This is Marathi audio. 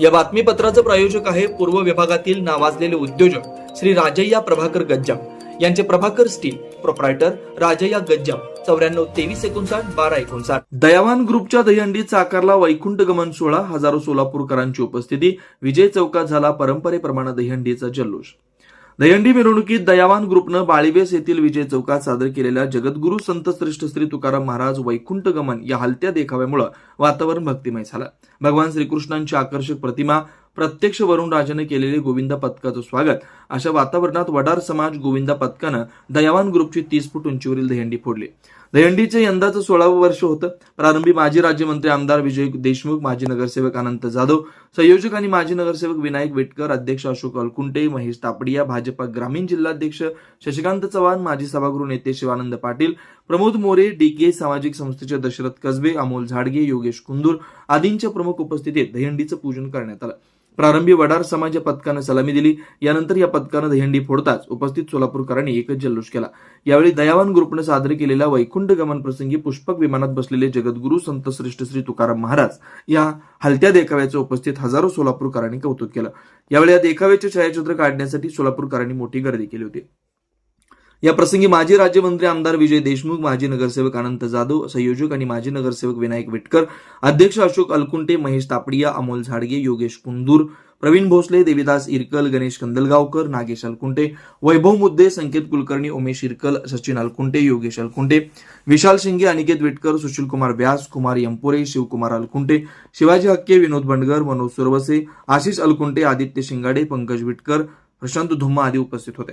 या बातमीपत्राचं प्रायोजक आहे पूर्व विभागातील नावाजलेले उद्योजक श्री राजय्या प्रभाकर गज्जाम. यांचे प्रभाकर स्टील प्रोप्रायटर राजय्या गज्जाम. चौऱ्याण्णव तेवीस एकोणसाठ बारा एकोणसाठ. दयावान ग्रुपच्या दहीहंडीत साकारला वैकुंठ गमन सोहळा हजारो सोलापूरकरांची उपस्थिती विजय चौकात झाला परंपरेप्रमाणे दहीहंडीचा जल्लोष. दहंडी मिरवणुकीत दयावान ग्रुपनं बाळीवेस येथील विजय चौकात सादर केलेल्या जगद्गुरु संत श्रेष्ठ श्री तुकाराम महाराज वैकुंठ गमन या हलत्या देखाव्यामुळे वातावरण भक्तिमय झालं. भगवान श्रीकृष्णांची आकर्षक प्रतिमा प्रत्यक्ष वरुण राजाने केलेले गोविंदा पथकाचं स्वागत. अशा वातावरणात वडार समाज गोविंदा पथकानं दयावान ग्रुपची तीस फूट उंचीवरील दहंडी फोडली. दहंडीचे यंदाचं सोळावं वर्ष होतं. प्रारंभी माजी राज्यमंत्री आमदार विजय देशमुख माजी नगरसेवक अनंत जाधव संयोजक आणि माजी नगरसेवक विनायक वेटकर अध्यक्ष अशोक अलकुंटे महेश तापडिया भाजपा ग्रामीण जिल्हाध्यक्ष शशिकांत चव्हाण माजी सभागृह नेते शिवानंद पाटील प्रमोद मोरे डीके सामाजिक संस्थेचे दशरथ कसबे अमोल झाडगे योगेश कुंदूर आदींच्या प्रमुख उपस्थितीत दहीहंडीचं पूजन करण्यात आलं. प्रारंभी वडार समाज या पथकानं सलामी दिली. यानंतर या पथकानं दहीहंडी फोडताच उपस्थित सोलापूरकरांनी एकच जल्लोष केला. यावेळी दयावान ग्रुपनं सादर केलेल्या वैकुंठ गमन प्रसंगी पुष्पक विमानात बसलेले जगद्गुरु संत श्रेष्ठ श्री तुकाराम महाराज या हलत्या देखाव्याचं उपस्थित हजारो सोलापूरकरांनी कौतुक केलं. यावेळी या देखाव्याचे छायाचित्र काढण्यासाठी सोलापूरकरांनी मोठी गर्दी केली होती. या प्रसंगी माजी राज्यमंत्री आमदार विजय देशमुख माजी नगरसेवक अनंत जाधव संयोजक आणि माजी नगरसेवक विनायक विटकर अध्यक्ष अशोक अलकुंटे महेश तापडिया अमोल झाडगे योगेश कुंदूर प्रवीण भोसले देविदास इरकल गणेश कंदलगावकर नागेश अलकुंटे वैभव मुद्दे संकेत कुलकर्णी उमेश इरकल सचिन अलकुंटे योगेश अलकुंटे विशाल शिंगे अनिकेत विटकर सुशीलकुमार व्यास कुमार यंपुरे शिवकुमार अलकुंटे शिवाजी हक्के विनोद बंडगर मनोज सुरवसे आशिष अलकुंटे आदित्य शिंगाडे पंकज विटकर प्रशांत धुम्मा आदी उपस्थित होते.